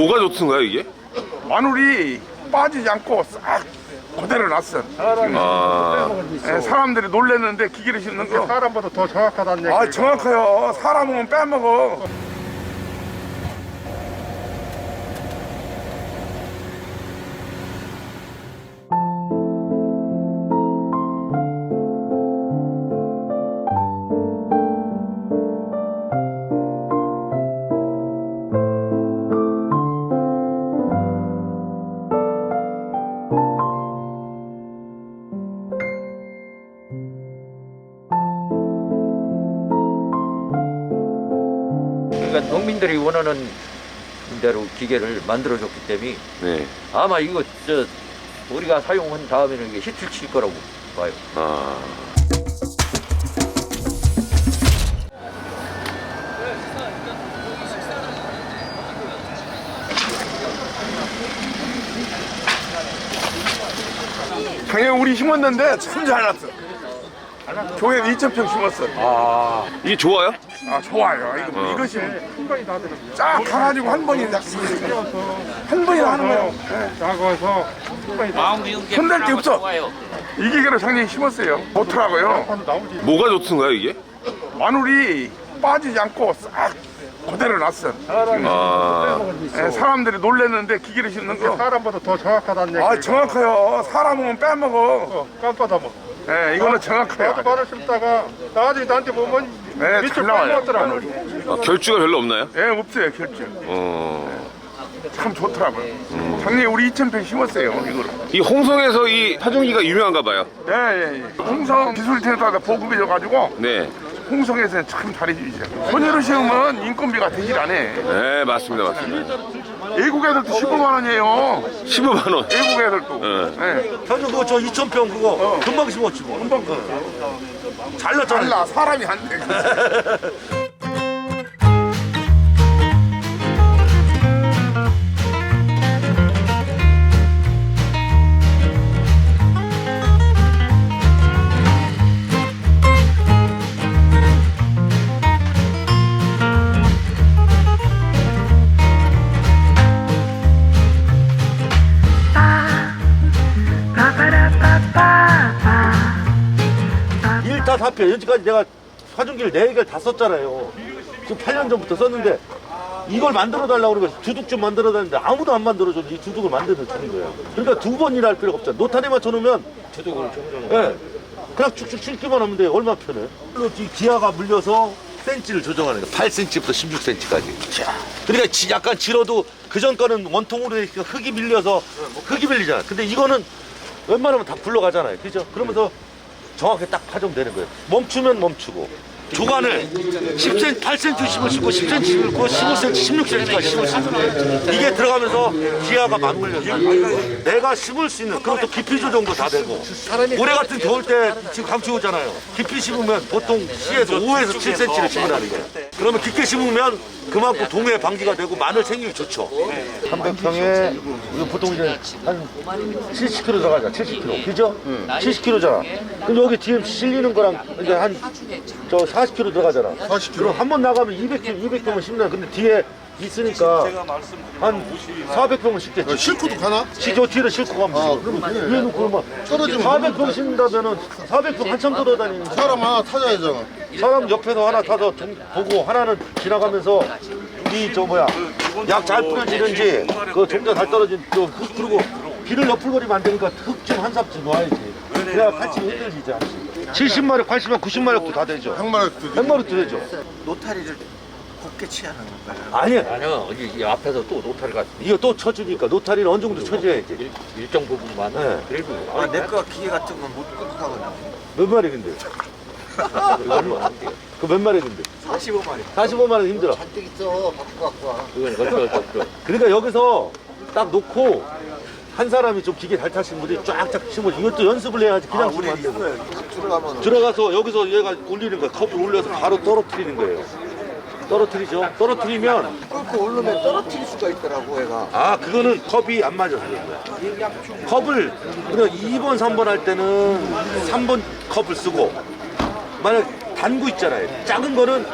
뭐가 좋던가요 이게? 마늘이 빠지지 않고 싹 그대로 났어. 아 예, 사람들이 놀랬는데 기계를 심는 거. 사람보다 더 정확하다는 얘기. 아 정확해요. 사람은 빼먹어. 농민들이 원하는 대로 기계를 만들어줬기 때문에 네. 아마 이거 저 우리가 사용한 다음에는 이게 히트를 칠 거라고 봐요. 아 작년 우리 심었는데 참 잘 났어. 교회 2,000평 심었어. 이게 좋아요? 아 좋아요. 이거 이것이 쫙 가가지고 한 번에 딱한 번에 하는 거예요. 예. 작아서 손댈 게 없어. 이 기계로 작년에 심었어요. 좋더라고요. 나오지. 뭐가 좋던가요 이게? 마늘이 빠지지 않고 싹 그대로 났어. 아 예, 사람들이 놀랬는데 기계를 심는 거. 사람보다 더 정확하다는 얘기. 아 정확해요. 사람은 빼먹어. 깜빡다 뭐. 예, 이거는 나도 정확해요. 마늘 심다가 나중에 나한테 보면 네, 나와요. 빼먹었더라. 아, 결주가 별로 없나요? 예, 없어요 결제. 어. 참 좋더라고요. 작년에 우리 2,000평 심었어요. 이거를. 이 홍성에서 이 파종기가 유명한가 봐요. 예, 예, 예. 홍성 기술센터가 보급해져가지고 네. 홍성에서는 참 잘해주죠. 손으로 심으면 인건비가 되질 않아. 네 맞습니다 맞습니다. 외국 애들도 15만 원이에요. 15만 원. 외국 애들도. 네. 예. 현우 그거 저 2,000평 그거 금방 심었지 뭐. 금방 잘 났잖아. 달라 사람이 안 돼. 사표 여지까지 내가 파종기를 4개를 다 썼잖아요. 지금 8년 전부터 썼는데 이걸 만들어 달라고 그러니까 주둑 좀 만들어 달는데 아무도 안 만들어줘. 이 주둑을 만들어 주는 거예요. 그러니까 두번 일할 필요가 없잖아. 노타리 맞춰놓으면 주둑을 예. 그냥 쭉쭉 칠기만 하면 돼. 얼마 편해. 이 기아가 물려서 센치를 조정하는 거야. 8cm부터 16cm까지. 그러니까 지- 약간 질어도 그전 거는 원통으로 돼 있으니까 흙이 밀려서 흙이 밀리잖아. 근데 이거는 웬만하면 다 굴러가잖아요. 그죠? 그러면서 정확히 딱 파종되는 거예요. 멈추면 멈추고. 조간을 10cm, 8cm 심으시고 10cm 심고 15cm, 16cm까지 심으시고 이게 들어가면서 기아가 맞물려서 내가 심을 수 있는 그것도 깊이 조정도 다 되고 올해 같은 겨울 때 지금 감추 오잖아요. 깊이 심으면 보통 시에서 5에서 7cm를 심으라는 거예요. 그러면 깊게 심으면 그만큼 동해 방지가 되고 마늘 생육이 좋죠. 300평에 이거 보통 이제 한 70kg 들어가잖아. 70kg. 그죠? 70kg잖아. 그럼 여기 지금 실리는 거랑 이제 한저 40kg 들어가잖아. 40kg. 그럼 한 번 나가면 200kg, 200평을 심는 근데 뒤에 있으니까 한 400평을 심겠지. 실크도 가나? 시저 뒤로 싣고 가면 돼. 그러면 위에 놓고 막 떨어지면 400평 심는다면은 400평 한참 돌아다니는 거야. 사람 하나 타자 되잖아. 사람 옆에서 하나 타서 좀 보고 하나는 지나가면서 이 저 뭐야 약 잘 뿌려지는지 그 종자 잘 떨어진 또 흙, 그리고 비를 너풀거리면 안 되니까 흙 좀 한 삽씩 놓아야지. 그래야 같이 흔들리지 않지. 70마력, 80마력, 90마력도 다 되죠. 백마리 100마력도 되죠. 노타리를 곱게 치하는 건가요? 아니야. 아니요, 이, 이 앞에서 또 노타리가 이거 또 쳐주니까 노타리는 어느 정도 쳐줘야지. 일, 일정 부분만 네. 그래도 아, 내 거 기계 같은 건못 끌고 가거든요. 몇 마리 근데 이거 얼마 안 돼요. 그 몇 마리 근데 45마리. 45마리 힘들어 잔뜩 있어. 갖고 갖고 와. 이건 그렇죠, 그렇죠. 그러니까 여기서 딱 놓고 한 사람이 좀 기계 잘 타시는 분이 쫙쫙 치면 이것도 연습을 해야지 그냥 아, 우리 치면 안 있어요. 탁 들어가면 들어가서 여기서 얘가 올리는 거야 컵을 올려서 바로 떨어뜨리는 거예요 떨어뜨리죠 떨어뜨리면 끌고 오르면 떨어뜨릴 수가 있더라고, 얘가. 아 그거는 컵이 안 맞아서 그런 거야 컵을 그냥 2번 3번 할 때는 3번 컵을 쓰고 만약 단구 있잖아요 작은 거는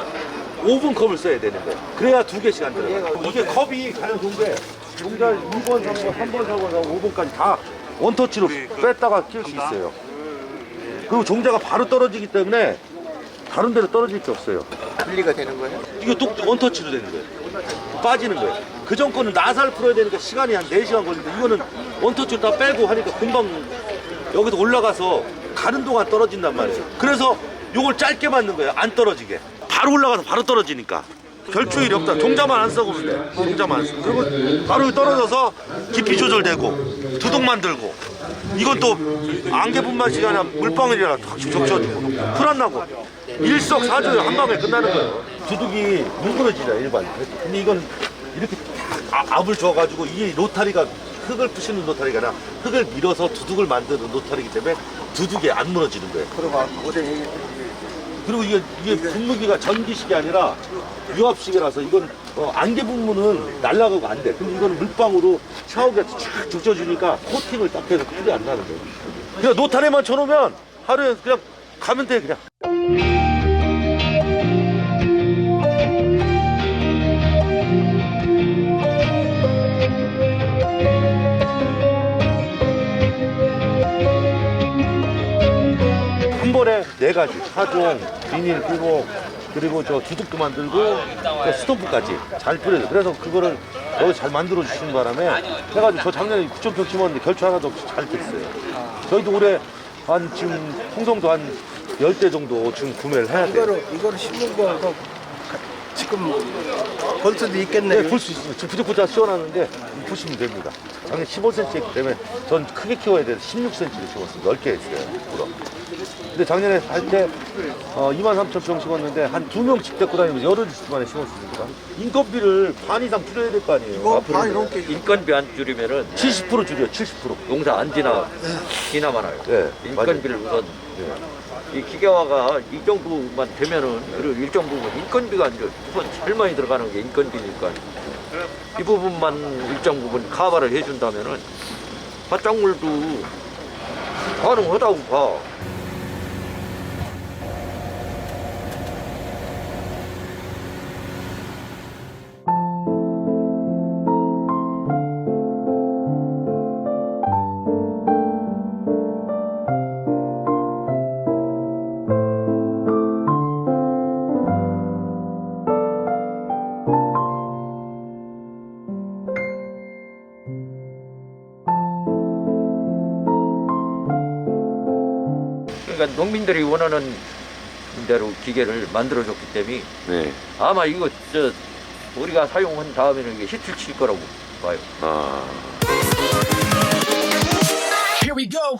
5분 컵을 써야 되는 거예요. 그래야 두 개씩 안 들어가요. 이게 컵이 가장 좋은 게 종자 2번, 3번, 3번, 4번, 5번까지 다 원터치로 뺐다가 낄 수 있어요. 그리고 종자가 바로 떨어지기 때문에 다른 데로 떨어질 게 없어요. 분리가 되는 거예요? 이거 뚝 원터치로 되는 거예요. 빠지는 거예요. 그전 거는 나사를 풀어야 되니까 시간이 한 4시간 걸리는데 이거는 원터치로 다 빼고 하니까 금방 여기서 올라가서 가는 동안 떨어진단 말이에요. 그래서 요걸 짧게 맞는 거예요. 안 떨어지게. 바로 올라가서 바로 떨어지니까. 결투일이 없다. 종자만 안 써보면 돼. 종자만 안 쓰고. 그리고 바로 떨어져서 깊이 조절되고 두둑 만 들고 이건 또 안개분만 시간에 물방울이라 탁 적셔주고 풀 안 나고 일석사조에 한 방에 끝나는 거예요. 두둑이 뭉그러지잖아 일반. 근데 이건 이렇게 아, 압을 줘가지고 이게 로타리가 흙을 부시는 로타리가 아니라 흙을 밀어서 두둑을 만드는 로타리기 때문에 두둑이 안 무너지는 거예요. 그러고 고생 얘기 그리고 이게 이게 분무기가 전기식이 아니라 유압식이라서 이건 어, 안개 분무는 날아가고 안 돼. 근데 이거는 물방으로 샤워기가 쫙 적셔주니까 코팅을 딱 해서 풀이 안 나는 거예요. 그냥 노탄에만 쳐놓으면 하루에 그냥 가면 돼 그냥. 가지 차종, 비닐 끼고 그리고 저 두둑도 만들고 또 스토브까지 잘 뿌려요. 그래서 그거를 여기 잘 만들어 주신 바람에 해가지고 저 작년에 9천평 심었는데 결투 하나도 없이 잘 됐어요. 저희도 올해 한 지금 홍성도 한 10대 정도 지금 구매를 해야 돼요. 이거를 이거를 심는 거가 지금 볼 수도 있겠네요. 네, 볼 수 있어요. 지금 부적부적 씌워놨는데 보시면 됩니다. 작년 15cm였기 때문에 전 크게 키워야 돼서 16cm를 심었어요. 넓게 했어요. 물어. 근데 작년에 할 때 어, 2만 3천 평 심었는데 한 두 명씩 데리고 다니면서 열흘 만에 심었으니까 인건비를 반 이상 줄여야 될 거 아니에요. 이거 앞으로. 반 이렇게 인건비 안 줄이면은 70% 줄여요. 70%. 농사 안 지나 지나 많아요. 네, 인건비를 우선 이 기계화가 이 정도만 되면은 그리고 일정 부분 인건비가 이제 우선 제일 많이 들어가는 게 인건비니까 이 부분만 일정 부분 카바를 해준다면은 바짝물도 가능하다고 봐. 그러니까 농민들이 원하는 대로 기계를 만들어줬기 때문에 네. 아마 이거 저 우리가 사용한 다음에는 이게 히트 칠 거라고 봐요. 아. Here we go.